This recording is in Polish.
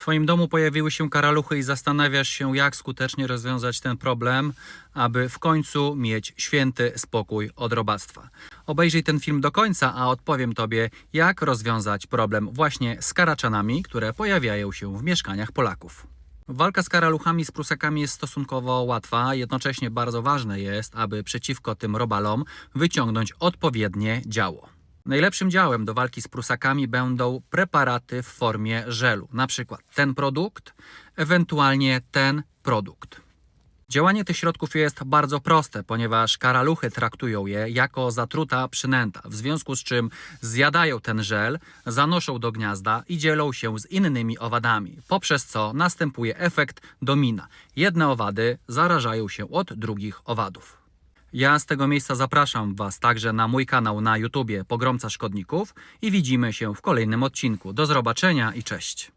W Twoim domu pojawiły się karaluchy i zastanawiasz się, jak skutecznie rozwiązać ten problem, aby w końcu mieć święty spokój od robactwa. Obejrzyj ten film do końca, a odpowiem Tobie, jak rozwiązać problem właśnie z karaczanami, które pojawiają się w mieszkaniach Polaków. Walka z karaluchami, z prusakami jest stosunkowo łatwa, jednocześnie bardzo ważne jest, aby przeciwko tym robalom wyciągnąć odpowiednie działo. Najlepszym działem do walki z prusakami będą preparaty w formie żelu, na przykład ten produkt, ewentualnie ten produkt. Działanie tych środków jest bardzo proste, ponieważ karaluchy traktują je jako zatruta przynęta, w związku z czym zjadają ten żel, zanoszą do gniazda i dzielą się z innymi owadami, poprzez co następuje efekt domina. Jedne owady zarażają się od drugich owadów. Ja z tego miejsca zapraszam Was także na mój kanał na YouTubie Pogromca Szkodników i widzimy się w kolejnym odcinku. Do zobaczenia i cześć.